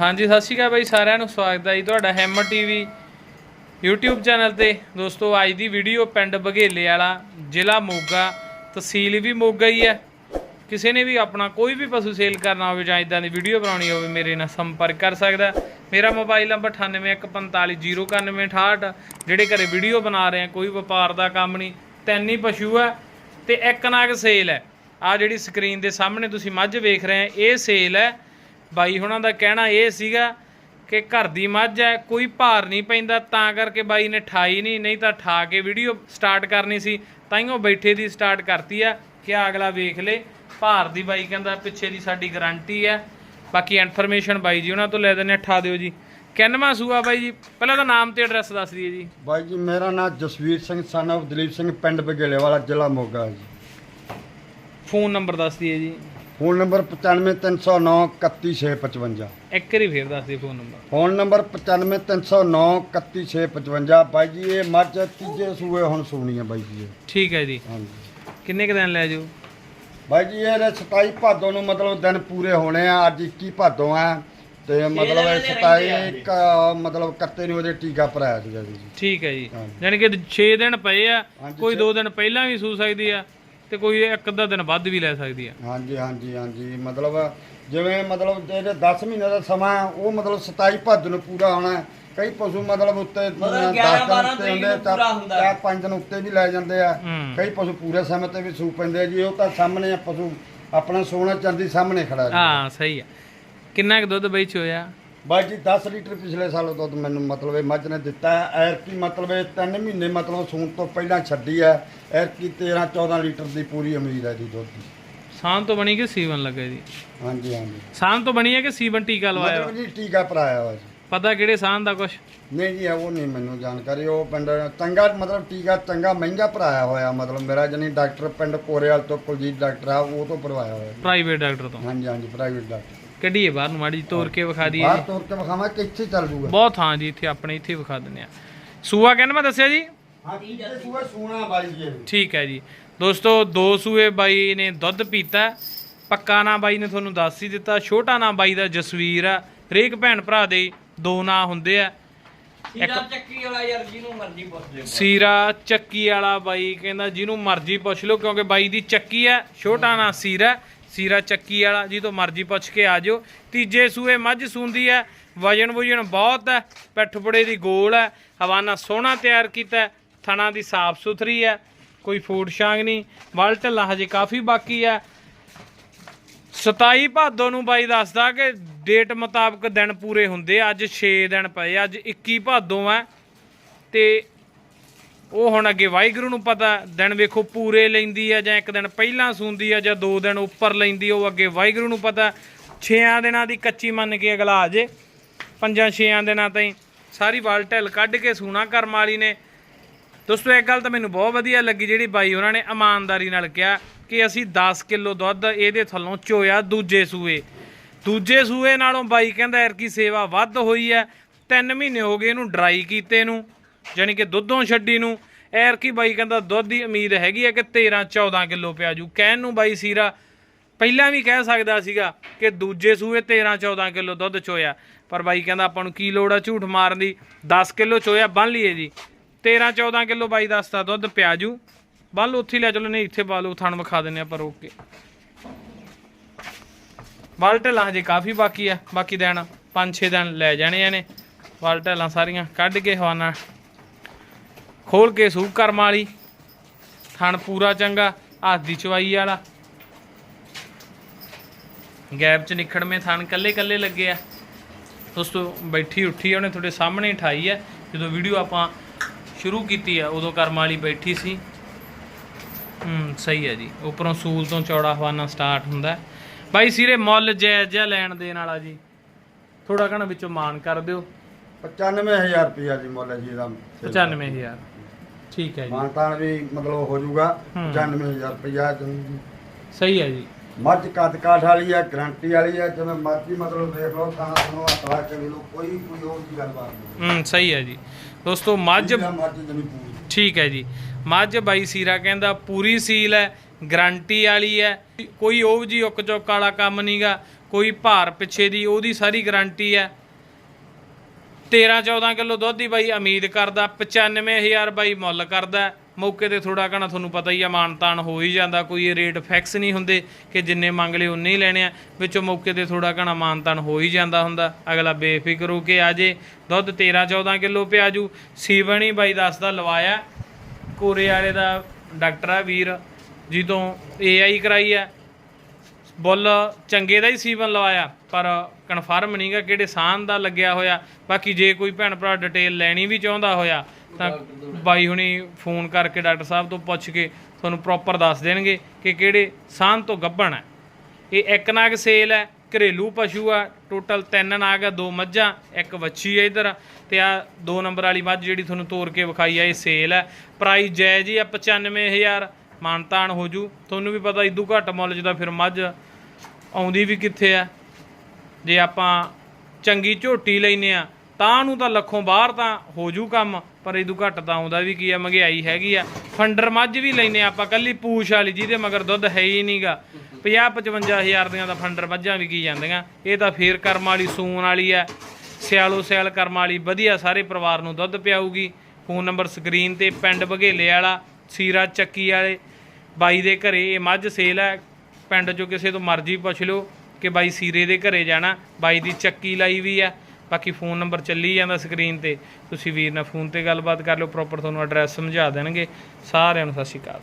ਹਾਂਜੀ, ਸਤਿ ਸ਼੍ਰੀ ਅਕਾਲ ਬਾਈ, ਸਾਰਿਆਂ ਨੂੰ ਸਵਾਗਤ ਹੈ ਜੀ ਤੁਹਾਡਾ ਹੈਮਰ ਟੀਵੀ YouTube ਚੈਨਲ ਤੇ। ਦੋਸਤੋ, ਅੱਜ ਦੀ ਵੀਡੀਓ ਪਿੰਡ ਬਘੇਲੇ ਵਾਲਾ, ਜ਼ਿਲ੍ਹਾ ਮੋਗਾ, ਤਹਿਸੀਲ ਵੀ ਮੋਗਾ ਹੀ ਹੈ। ਕਿਸੇ ਨੇ ਵੀ ਆਪਣਾ ਕੋਈ ਵੀ ਪਸ਼ੂ ਸੇਲ ਕਰਨਾ ਹੋਵੇ ਜਾਂ ਇਦਾਂ ਦੀ ਵੀਡੀਓ ਬਣਾਉਣੀ ਹੋਵੇ, ਮੇਰੇ ਨਾਲ ਸੰਪਰਕ ਕਰ ਸਕਦਾ ਮੇਰਾ ਮੋਬਾਈਲ ਨੰਬਰ 98145068 ਜਿਹੜੇ ਘਰੇ ਵੀਡੀਓ ਬਣਾ ਰਹੇ ਆ ਕੋਈ ਵਪਾਰ ਦਾ ਕੰਮ ਨਹੀਂ, ਤਿੰਨ ਹੀ ਪਸ਼ੂ ਹੈ ਤੇ ਇੱਕ ਨਾਗ ਸੇਲ ਹੈ। ਆ ਜਿਹੜੀ ਸਕਰੀਨ ਦੇ ਸਾਹਮਣੇ ਤੁਸੀਂ ਮੱਝ ਵੇਖ ਰਹੇ ਆ ਇਹ ਸੇਲ ਹੈ ਬਾਈ ਹੁਣਾਂ ਦਾ ਕਹਿਣਾ ਇਹ ਸੀਗਾ ਕਿ ਘਰ ਦੀ ਮੱਝ ਹੈ ਕੋਈ ਭਾਰ ਨਹੀਂ ਪੈਂਦਾ ਤਾਂ ਕਰਕੇ ਬਾਈ ਨੇ ਠਾਈ ਨਹੀਂ ਨਹੀਂ ਤਾਂ ਠਾ ਕੇ ਵੀਡੀਓ ਸਟਾਰਟ ਕਰਨੀ ਸੀ ਤਾਈਓ ਬੈਠੇ ਦੀ ਸਟਾਰਟ ਕਰਤੀ ਆ ਕਿ ਅਗਲਾ ਵੇਖ ਲੇ ਭਾਰ ਦੀ ਬਾਈ ਕਹਿੰਦਾ ਪਿੱਛੇ ਦੀ ਸਾਡੀ ਗਾਰੰਟੀ ਹੈ ਬਾਕੀ ਇਨਫੋਰਮੇਸ਼ਨ ਬਾਈ ਜੀ ਉਹਨਾਂ ਤੋਂ ਲੈ ਦਿੰਦੇ ਆ ਠਾ ਦਿਓ ਜੀ। ਕਿੰਨਵਾਂ ਸੂਆ ਬਾਈ ਜੀ? ਪਹਿਲਾਂ ਤਾਂ ਨਾਮ ਤੇ ਐਡਰੈਸ ਦੱਸ ਦਈਏ ਜੀ। ਬਾਈ ਜੀ ਮੇਰਾ ਨਾਮ ਜਸਵੀਰ ਸਿੰਘ of ਦਲੀਪ ਸਿੰਘ ਪਿੰਡ ਬਗੇਲੇ ਵਾਲਾ ਜ਼ਿਲ੍ਹਾ ਮੋਗਾ ਹੈ ਜੀ। ਫੋਨ ਨੰਬਰ ਦੱਸ ਦਈਏ ਜੀ। ਫੋਨ ਨੰਬਰ 95309 31655 ਇੱਕ ਵਾਰੀ ਫੇਰ ਦੱਸ ਦਈਏ ਫੋਨ ਨੰਬਰ। ਫੋਨ ਨੰਬਰ 95309 31655 ਬਾਈ ਜੀ ਇਹ ਮੱਝ ਤੀਜੇ ਸੂਏ ਹੁਣ ਸੂਣੀ ਹੈ ਬਾਈ ਜੀ ਇਹ। ਠੀਕ ਹੈ ਜੀ। ਹਾਂਜੀ। ਕਿੰਨੇ ਕੁ ਦਿਨ ਲੈ ਜਾਓ? ਬਾਈ ਜੀ ਇਹ 27 ਭਾਦੋਂ ਨੂੰ ਮਤਲਬ ਦਿਨ ਪੂਰੇ ਹੋਣੇ ਆ ਅੱਜ 21 ਭਾਦੋਂ ਆ। ਤੇ ਮਤਲਬ ਇਹ 27 ਕ- ਮਤਲਬ ਕੱਤੇ ਨੂੰ ਉਹਦੇ ਟੀਕਾ ਭਰਾਇਆ ਸੀਗਾ ਜੀ। ਠੀਕ ਹੈ ਜੀ। ਹਾਂਜੀ। ਯਾਨੀ ਕਿ 6 ਦਿਨ ਪਏ ਆ ਹਾਂਜੀ, ਕੋਈ ਛੇ- 2 ਦਿਨ ਪਹਿਲਾਂ ਵੀ ਸੂ ਸਕਦੀ ਆ। ਤੇ ਕੋਈ ਇੱਕ ਅੱਧਾ ਦਿਨ ਵੱਧ ਵੀ ਲੈ ਸਕਦੀ ਆ। ਹਾਂਜੀ ਹਾਂਜੀ ਹਾਂਜੀ। ਮਤਲਬ ਜਿਵੇਂ ਮਤਲਬ ਜਿਹੜੇ 10 ਮਹੀਨੇ ਦਾ ਸਮਾਂ ਹੈ, ਉਹ ਮਤਲਬ 27 ਭੱਜ ਨੂੰ ਪੂਰਾ ਹੋਣਾ ਹੈ। ਕਈ ਪਸ਼ੂ ਮਤਲਬ ਉੱਤੇ ਮਤਲਬ 10 11 ਦਿਨ 12 ਉੱਤੇ ਤਰੀਕ ਹੁੰਦੇ ਨੂੰ ਪੂਰਾ ਹੁੰਦਾ ਹੈ। ਚਾਰ ਪੰਜ ਦਿਨ ਉੱਤੇ ਵੀ ਲੈ ਜਾਂਦੇ ਆ। ਹੂੰ। ਕਈ ਪਸ਼ੂ ਪੂਰੇ ਸਮੇਂ ਤੇ ਵੀ ਸੂ ਪੈਂਦੇ ਆ ਜੀ। ਉਹ ਤਾਂ ਸਾਹਮਣੇ ਆ ਪਸ਼ੂ ਆਪਣਾ ਸੋਨਾ ਚਾਂਦੀ ਸਾਹਮਣੇ ਖੜਾ ਜੀ। ਹਾਂ ਸਹੀ ਆ। ਕਿੰਨਾ ਕੁ ਦੁੱਧ ਬਈ ਚ ਹੋਇਆ ਬਾਈ ਜੀ 10 ਲੀਟਰ ਪਿਛਲੇ ਸਾਲ ਦੁੱਧ ਮੈਨੂੰ ਮਤਲਬ ਇਹ ਮੱਝ ਨੇ ਦਿੱਤਾ ਹੈ। ਐਰ ਕੀ ਮਤਲਬ ਇਹ 3 ਮਹੀਨੇ ਮਤਲਬ ਸੂਣ ਤੋਂ ਪਹਿਲਾਂ ਛੱਡੀ ਹੈ। ਐਰ ਕੀ 13 14 ਲੀਟਰ ਦੀ ਪੂਰੀ ਉਮੀਦ ਹੈ ਜੀ ਦੁੱਧ ਦੀ। ਸਾਂਨ ਤੋਂ ਬਣੀ ਕਿ ਸੀਵਨ ਲੱਗੇ ਜੀ? ਹਾਂਜੀ ਹਾਂਜੀ। ਸਾਂਨ ਤੋਂ ਬਣੀ ਹੈ ਕਿ ਸੀਵਨ ਟੀਕਾ ਲਵਾਇਆ ਮਤਲਬ ਜੀ ਟੀਕਾ ਭਰਾਇਆ ਹੋਇਆ ਜੀ। ਪਤਾ ਕਿਹੜੇ ਸਾਂਨ ਦਾ ਕੁਛ? ਨਹੀਂ ਜੀ ਉਹ ਨਹੀਂ ਮੈਨੂੰ ਜਾਣਕਾਰੀ। ਉਹ ਪਿੰਡ ਚੰਗਾ ਮਤਲਬ ਟੀਕਾ ਚੰਗਾ ਮਹਿੰਗਾ ਭਰਾਇਆ ਹੋਇਆ ਮਤਲਬ ਮੇਰਾ ਜਣੀ ਡਾਕਟਰ ਪਿੰਡ ਕੋਰੇਵਾਲ ਤੋਂ ਕੁਲਜੀਤ ਡਾਕਟਰ ਆ ਉਹ ਤੋਂ ਭਰਵਾਇਆ ਹੋਇਆ ਪ੍ਰਾਈਵੇਟ ਡਾਕਟਰ ਤੋਂ? ਹਾਂਜੀ ਹਾਂਜੀ ਪ੍ਰਾਈਵੇਟ ਡਾਕਟਰ। ਕੱਢੀਏ ਬਾਹਰ ਨੂੰ ਮਾੜੀ ਤੋੜ ਕੇ ਵਿਖਾ ਦਈਏ ਬਾਹਰ ਤੋਰ ਕੇ ਵਿਖਾਵਾਂ ਕਿ ਇੱਥੇ ਚੱਲ ਜੂਗਾ। ਬਹੁਤ ਥਾਂ ਜੀ ਇੱਥੇ ਆਪਣੇ ਇੱਥੇ ਵਿਖਾ ਦਿੰਦੇ ਆ ਸੂਆ ਕਹਿੰਦਾ ਮੈਂ ਦੱਸਿਆ ਜੀ? ਹਾਂ ਕੀ ਸੂਆ ਸੂਣਾ ਬਾਈ ਜੀ। ਠੀਕ ਹੈ ਜੀ। ਦੋਸਤੋ ਦੋ ਸੂਏ ਬਾਈ ਨੇ ਦੁੱਧ ਪੀਤਾ। ਪੱਕਾ ਨਾਂ ਬਾਈ ਨੇ ਤੁਹਾਨੂੰ ਦੱਸ ਹੀ ਦਿੱਤਾ। ਛੋਟਾ ਨਾਂ ਬਾਈ ਦਾ ਜਸਵੀਰ ਆ। ਹਰੇਕ ਭੈਣ ਭਰਾ ਦੇ ਦੋ ਨਾਂ ਹੁੰਦੇ ਆ। ਸੀਰਾ ਚੱਕੀ ਵਾਲਾ ਯਾਰ ਜਿਹਨੂੰ ਮਰਜ਼ੀ ਪੁੱਛ ਲਿਓ। ਸੀਰਾ ਚੱਕੀ ਵਾਲਾ ਬਾਈ ਕਹਿੰਦਾ ਜਿਹਨੂੰ ਮਰਜ਼ੀ ਪੁੱਛ ਲਓ ਕਿਉਂਕਿ ਬਾਈ ਦੀ ਚੱਕੀ ਹੈ ਛੋਟਾ ਨਾਂ ਸੀਰਾ। ਸੀਰਾ ਚੱਕੀ ਵਾਲਾ, ਜਿਹਤੋਂ ਮਰਜ਼ੀ ਪੁੱਛ ਕੇ ਆ ਜਾਓ। ਤੀਜੇ ਸੂਏ ਮੱਝ ਸੂੰਦੀ ਹੈ ਵਜਨ ਵੁਜਨ ਬਹੁਤ ਹੈ ਪੈਠਪੜੇ ਦੀ ਗੋਲ ਹੈ ਹਵਾਨਾ ਸੋਹਣਾ ਤਿਆਰ ਕੀਤਾ ਥਣਾ ਦੀ ਸਾਫ਼ ਸੁਥਰੀ ਹੈ ਕੋਈ ਫੂਡ ਸ਼ਾਂਗ ਨਹੀਂ ਵਲ ਢੱਲਾ ਹਜੇ ਕਾਫੀ ਬਾਕੀ ਹੈ 27 ਭਾਦੋ ਨੂੰ ਬਾਈ ਦੱਸਦਾ ਕਿ ਡੇਟ ਮੁਤਾਬਕ ਦਿਨ ਪੂਰੇ ਹੁੰਦੇ ਅੱਜ 6 ਦਿਨ ਪਏ, ਅੱਜ 21 ਭਾਦੋ ਹੈ ਤੇ ਉਹ ਹੁਣ ਅੱਗੇ ਵਾਹਿਗੁਰੂ ਨੂੰ ਪਤਾ, ਦਿਨ ਵੇਖੋ ਪੂਰੇ ਲੈਂਦੀ ਆ ਜਾਂ ਇੱਕ ਦਿਨ ਪਹਿਲਾਂ ਸੂੰਦੀ ਆ ਜਾਂ ਦੋ ਦਿਨ ਉੱਪਰ ਲੈਂਦੀ ਉਹ ਅੱਗੇ ਵਾਹਿਗੁਰੂ ਨੂੰ ਪਤਾ। 6 ਦਿਨਾਂ ਦੀ ਕੱਚੀ ਮੰਨ ਕੇ ਅਗਲਾ ਆ ਜੇ। ਪੰਜਾਂ 6 ਦਿਨਾਂ ਤਾਈਂ ਸਾਰੀ ਵਾਲ ਢਿੱਲ ਕੱਢ ਕੇ ਸੂਣਾ ਕਰਮ ਵਾਲੀ ਨੇ। ਦੋਸਤੋ ਇੱਕ ਗੱਲ ਤਾਂ ਮੈਨੂੰ ਬਹੁਤ ਵਧੀਆ ਲੱਗੀ, ਜਿਹੜੀ ਬਾਈ ਉਹਨਾਂ ਨੇ ਇਮਾਨਦਾਰੀ ਨਾਲ ਕਿਹਾ ਕਿ ਅਸੀਂ 10 ਕਿਲੋ ਦੁੱਧ ਇਹਦੇ ਥੱਲੋਂ ਚੋਇਆ ਦੂਜੇ ਸੂਏ। ਦੂਜੇ ਸੂਏ ਨਾਲੋਂ ਬਾਈ ਕਹਿੰਦਾ, ਯਾਰ ਕੀ ਸੇਵਾ ਵੱਧ ਹੋਈ ਹੈ 3 ਮਹੀਨੇ ਹੋ ਗਏ ਇਹਨੂੰ ਡਰਾਈ ਕੀਤੇ ਨੂੰ। ਯਾਨੀ ਕਿ ਦੁੱਧੋਂ ਛੱਡੀ ਨੂੰ। ਐਰ ਕੀ ਬਾਈ ਕਹਿੰਦਾ, ਦੁੱਧ ਦੀ ਉਮੀਦ ਹੈਗੀ ਹੈ ਕਿ 13 14 ਕਿਲੋ ਪਿਆ ਜੂ। ਕਹਿਣ ਨੂੰ ਬਾਈ ਸੀਰਾ, ਪਹਿਲਾਂ ਵੀ ਕਹਿ ਸਕਦਾ ਸੀਗਾ ਕਿ ਦੂਜੇ ਸੂਏ 13 14 ਕਿਲੋ ਦੁੱਧ ਚੋਇਆ। ਪਰ ਬਾਈ ਕਹਿੰਦਾ, ਆਪਾਂ ਨੂੰ ਕੀ ਲੋੜ ਆ ਝੂਠ ਮਾਰਨ ਦੀ? 10 ਕਿਲੋ ਚੋਇਆ, ਬੰਨ ਲਈਏ ਜੀ। 13 14 ਕਿਲੋ ਬਾਈ ਦੱਸਦਾ ਦੁੱਧ ਪਿਆ ਜੂ। ਬੰਨ ਲਓ, ਉੱਥੇ ਲੈ ਚਲੋ, ਨਹੀਂ ਇੱਥੇ ਪਾ ਲਓ, ਥਣ ਵਿਖਾ ਦਿੰਨੇ ਆਪਾਂ ਰੋਕ ਕੇ। ਵਾਲ ਢਲਾਂ ਹਜੇ ਕਾਫੀ ਬਾਕੀ ਆ। ਬਾਕੀ ਦਿਨ 5-6 ਦਿਨ ਲੈ ਜਾਣੇ ਆ ਨੇ ਵਾਲ ਸਾਰੀਆਂ ਕੱਢ ਕੇ ਹਵਾਨਾ ਖੋਲ ਕੇ ਸੂਕ ਕਰਮ ਵਾਲੀ। ਥਣ ਪੂਰਾ ਚੰਗਾ ਹੱਥ ਦੀ ਚਵਾਈ ਵਾਲਾ। ਗੈਪ ਚ ਨਿਖੜਵੇਂ ਥਣ ਕੱਲੇ ਕੱਲੇ ਲੱਗੇ ਆ। ਦੋਸਤੋ ਬੈਠੀ ਉੱਠੀ ਉਹਨੇ ਤੁਹਾਡੇ ਸਾਹਮਣੇ ਠਾਈ ਆ। ਜਦੋਂ ਵੀਡੀਓ ਆਪਾਂ ਸ਼ੁਰੂ ਕੀਤੀ ਆ ਉਦੋਂ ਕਰਮ ਵਾਲੀ ਬੈਠੀ ਸੀ। ਹੂੰ ਸਹੀ ਹੈ ਜੀ। ਉੱਪਰੋਂ ਸੂਲ ਤੋਂ ਚੌੜਾ ਹਵਾਨਾ ਸਟਾਰਟ ਹੁੰਦਾ। ਹੈ। ਬਾਈ ਸੀਰੇ ਮੁੱਲ ਜਾਇਜ਼ ਜਿਹਾ ਲੈਣ ਦੇਣ ਵਾਲਾ ਜੀ। ਥੋੜਾ ਕਹਣਾ ਵਿੱਚੋਂ ਮਾਨ ਕਰ ਦਿਓ। 95000 ਰੁਪਇਆ ਜੀ ਮੁੱਲ ਹੈ ਜੀ ਇਹਦਾ। 95000 ਠੀਕ ਹੈ ਜੀ। ਮਾਨਤਾਨ ਵੀ ਮਤਲਬ ਹੋ ਜਾਊਗਾ ਹੂੰ। 95000 ਰੁਪਇਆ ਜੀ ਸਹੀ ਹੈ ਜੀ। ਮੱਝ ਕੱਦ ਕਾਠ ਵਾਲੀ ਹੈ ਗਰੰਟੀ ਵਾਲੀ ਹੈ ਜਿਵੇਂ ਮਰਜ਼ੀ ਮਤਲਬ ਦੇਖ ਲਓ ਤਾਂ ਤੁਹਾਨੂੰ ਹੱਥ ਕੇ ਲਓ ਕੋਈ ਕੋਈ ਹੋਰ ਦੀ ਗੱਲਬਾਤ ਨਹੀਂ। ਹੂੰ ਸਹੀ ਹੈ ਜੀ। ਦੋਸਤੋ ਮੱਝ ਜਿੰਨਾ ਮਰਜ਼ੀ ਜਮੀ ਪੂਰੀ। ਠੀਕ ਹੈ ਜੀ। ਮੱਝ ਬਾਈ ਸੀਰਾ ਕਹਿੰਦਾ ਪੂਰੀ ਸੀਲ ਹੈ ਗਰੰਟੀ ਵਾਲੀ ਹੈ। ਕੋਈ ਉਹ ਜੀ ਉੱਕ ਚੁੱਕ ਵਾਲਾ ਕੰਮ ਨਹੀਂਗਾ ਕੋਈ ਭਾਰ ਪਿੱਛੇ ਦੀ ਉਹਦੀ ਸਾਰੀ ਗਾਰੰਟੀ ਹੈ। 13 14 ਕਿਲੋ ਦੁੱਧ ਦੀ ਬਾਈ, ਉਮੀਦ ਕਰਦਾ 95000 ਬਾਈ ਮੁੱਲ ਕਰਦਾ। ਮੌਕੇ ਤੇ ਥੋੜਾ ਘਣਾ ਤੁਹਾਨੂੰ ਪਤਾ ਹੀ ਆ ਮਾਨਤਾਨ ਹੋ ਹੀ ਜਾਂਦਾ, ਕੋਈ ਇਹ ਰੇਟ ਫਿਕਸ ਨਹੀਂ ਹੁੰਦੇ ਕਿ ਜਿੰਨੇ ਮੰਗ ਲਏ ਉਨੇ ਹੀ ਲੈਣੇ ਆ। ਵਿੱਚੋਂ ਮੌਕੇ ਤੇ ਥੋੜਾ ਘਣਾ ਮਾਨਤਾਨ ਹੋ ਹੀ ਜਾਂਦਾ ਹੁੰਦਾ। ਅਗਲਾ ਬੇਫਿਕਰ ਹੋ ਕੇ ਆ ਜੇ, ਦੁੱਧ 13 14 ਕਿਲੋ ਪਿਆਜੂ ਸੀਵਨ ਹੀ ਬਾਈ ਦੱਸਦਾ ਲਵਾਇਆ। ਕੋਰੇ ਵਾਲੇ ਦਾ ਡਾਕਟਰ ਆ ਵੀਰ, ਜੀ ਜਦੋਂ ਏਆਈ ਕਰਾਈ ਆ। ਬੁੱਲ ਚੰਗੇ ਦਾ ਹੀ ਸੀਵਨ ਲਵਾਇਆ, ਪਰ ਕਨਫਰਮ ਨਹੀਂਗਾ ਕਿਹੜੇ ਸਾਨ ਦਾ ਲੱਗਿਆ ਹੋਇਆ। ਬਾਕੀ ਜੇ ਕੋਈ ਭੈਣ ਭਰਾ ਡਿਟੇਲ ਲੈਣੀ ਵੀ ਚਾਹੁੰਦਾ ਹੋਇਆ, ਤਾਂ ਬਾਈ ਹੁਣੀ ਫੋਨ ਕਰਕੇ ਡਾਕਟਰ ਸਾਹਿਬ ਤੋਂ ਪੁੱਛ ਕੇ ਤੁਹਾਨੂੰ ਪ੍ਰੋਪਰ ਦੱਸ ਦੇਣਗੇ ਕਿ ਕਿਹੜੇ ਸਾਨ ਤੋਂ ਗੱਭਣ ਹੈ। ਇਹ ਇੱਕ ਨਾਗ ਸੇਲ ਹੈ, ਘਰੇਲੂ ਪਸ਼ੂ ਆ ਟੋਟਲ ਤਿੰਨ ਨਾਗ ਆ, ਦੋ ਮੱਝਾਂ, ਇੱਕ ਵੱਛੀ ਹੈ ਇਧਰ। ਤੇ ਆ ਦੋ ਨੰਬਰ ਵਾਲੀ ਮੱਝ ਜਿਹੜੀ ਤੁਹਾਨੂੰ ਤੋਰ ਕੇ ਵਿਖਾਈ ਆ, ਇਹ ਸੇਲ ਹੈ। ਪ੍ਰਾਈਸ ਜਾਇਜ਼ ਹੀ ਆ 95000 ਮਾਨਤਾਨ ਹੋ ਜੂ। ਤੁਹਾਨੂੰ ਵੀ ਪਤਾ ਇਦੂ ਘੱਟ ਮੁੱਲ 'ਚ ਫਿਰ ਮੱਝ ਆਉਂਦੀ ਵੀ ਕਿੱਥੇ ਆ? ਜੇ ਆਪਾਂ ਚੰਗੀ ਝੋਟੀ ਲੈਨੇ ਆ, ਤਾਂ ਨੂੰ ਤਾਂ ਲੱਖੋਂ ਬਾਹਰ ਤਾਂ ਹੋ ਜੂ ਕੰਮ, ਪਰ ਇਦੂ ਘੱਟ ਤਾਂ ਆਉਂਦਾ ਵੀ ਕੀ ਆ, ਮਹਿੰਗਾਈ ਹੈਗੀ ਆ। ਫੰਡਰ ਮੱਝ ਵੀ ਲੈਨੇ ਆਪਾਂ, ਕੱਲੀ ਪੂਛ ਵਾਲੀ, ਜਿਹਦੇ ਮਗਰ ਦੁੱਧ ਹੈ ਹੀ ਨਹੀਂਗਾ 50 55000 ਦੀਆਂ ਤਾਂ ਫੰਡਰ ਮੱਝਾਂ ਵੀ ਕੀ ਜਾਂਦੀਆਂ। ਇਹ ਤਾਂ ਫੇਰ ਕਰਮ ਵਾਲੀ ਸੂਣ ਵਾਲੀ ਆ। ਸਿਆਲੋ ਸਿਆਲ ਕਰਮ ਵਾਲੀ, ਵਧੀਆ ਸਾਰੇ ਪਰਿਵਾਰ ਨੂੰ ਦੁੱਧ ਪਿਆਊਗੀ। ਫੋਨ ਨੰਬਰ ਸਕਰੀਨ ਤੇ ਪਿੰਡ ਬਘੇਲੇ ਵਾਲਾ, ਸੀਰਾ ਚੱਕੀ ਵਾਲੇ, ਬਾਈ ਦੇ ਘਰੇ ਇਹ ਮੱਝ ਸੇਲ ਹੈ ਪਿੰਡ ਚੋਂ ਕਿਸੇ ਤੋਂ ਮਰਜ਼ੀ ਪੁੱਛ ਲਿਓ ਕਿ ਬਾਈ ਸੀਰੇ ਦੇ ਘਰੇ ਜਾਣਾ, ਬਾਈ ਦੀ ਚੱਕੀ ਲਾਈ ਵੀ ਆ, ਬਾਕੀ ਫੋਨ ਨੰਬਰ ਚੱਲੀ ਜਾਂਦਾ ਸਕਰੀਨ ਤੇ। ਤੁਸੀਂ ਵੀਰ ਨਾਲ ਫੋਨ ਤੇ ਗੱਲਬਾਤ ਕਰ ਲਿਓ ਪ੍ਰੋਪਰ ਤੁਹਾਨੂੰ ਐਡਰੈਸ ਸਮਝਾ ਦੇਣਗੇ। ਸਾਰਿਆਂ ਨੂੰ ਸਤਿ ਸ਼੍ਰੀ ਅਕਾਲ।